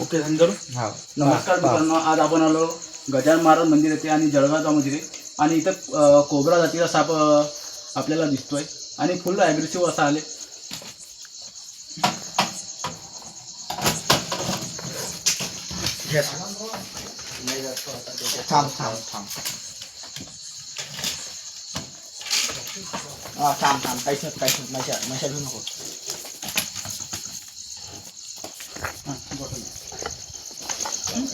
Okay Dhangar हा. नमस्कार मित्रांनो आज आपण आलो गजानन महाराज मंदिर येथे आणि जळगाव मंदिर आहे आणि इथं अ, कोबरा जातीचा साप अ, आपल्याला दिसतोय. आणि फुल ॲग्रेसिव्ह असा आले. थांब थांब थांब. हा थांब थांब. काहीच नाही काहीच नाही. मशा मशा घेऊ नको हां, बसून.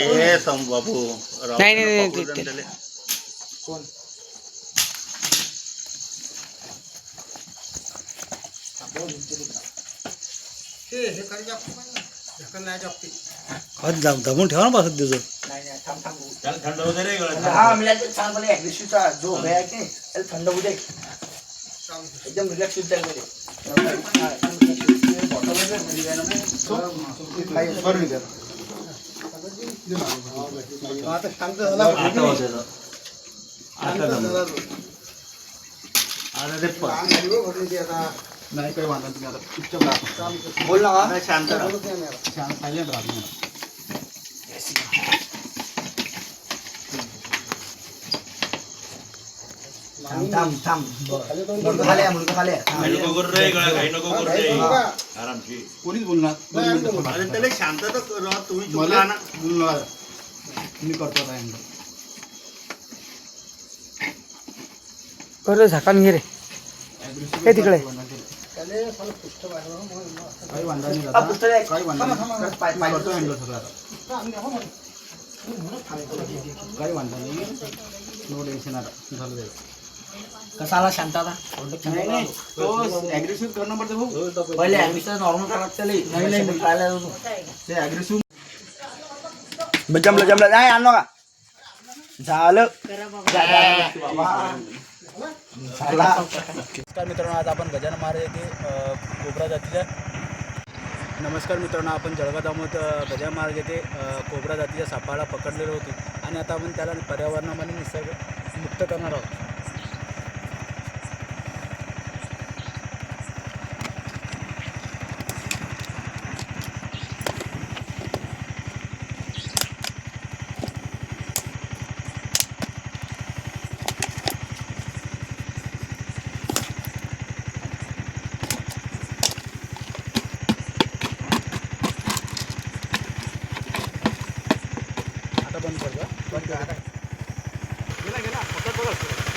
हो हे सम बाबू नाही, नाही, कोण. खत जाम दमून ठेवा ना बसत तुझं नाही नाही थांब थांब. त्याला थंड होऊ दे. हा जो आहे की थंड होऊ दे. एकदम रिलॅक्स होईल एकदम relax होईल. ते bottle वगैरे घरी आहे ना मग. काही बरं नाही नाही काही आता चुपचाप राहा. त्याला. बोल ना. शांत शांत silent राहा तुम्ही. थांब थांब थांब. काही नको करू रे इकडे, काही नको करू रे. आरामशी कोणीच बोलणार? दोन मिनिटं थांबा. अरे त्याला शांतता करा तुम्ही चुप मला राहा ना बोलणार. मी करतो आता यांना. बरं झाकान घे रे. हे तिकडे. वांधा नाही वांधा नाही. करतो सगळं आता. काही वांधा नाही. नो टेन्शन आता. झालं जाईल कसा आला शांत आता नाही नाही. तो ॲग्रेसिव्ह करणं पडते भाऊ पहिले ऍग्रेसिव्ह नॉर्मल. नाही? ते. जमलं जमलं. नाही आणलो का झालं. नमस्कार मित्रांनो आज आपण गजानन महाराज येथे कोबरा जातीच्या नमस्कार मित्रांनो आपण जळगाव दामोद गजानन महाराज येथे कोबरा जातीच्या सापाला पकडलेलो होतो. आणि आता आपण त्याला पर्यावरणामध्ये निसर्ग मुक्त करणार आहोत. आता बंद कर बंद गेला गेला. पकड बघा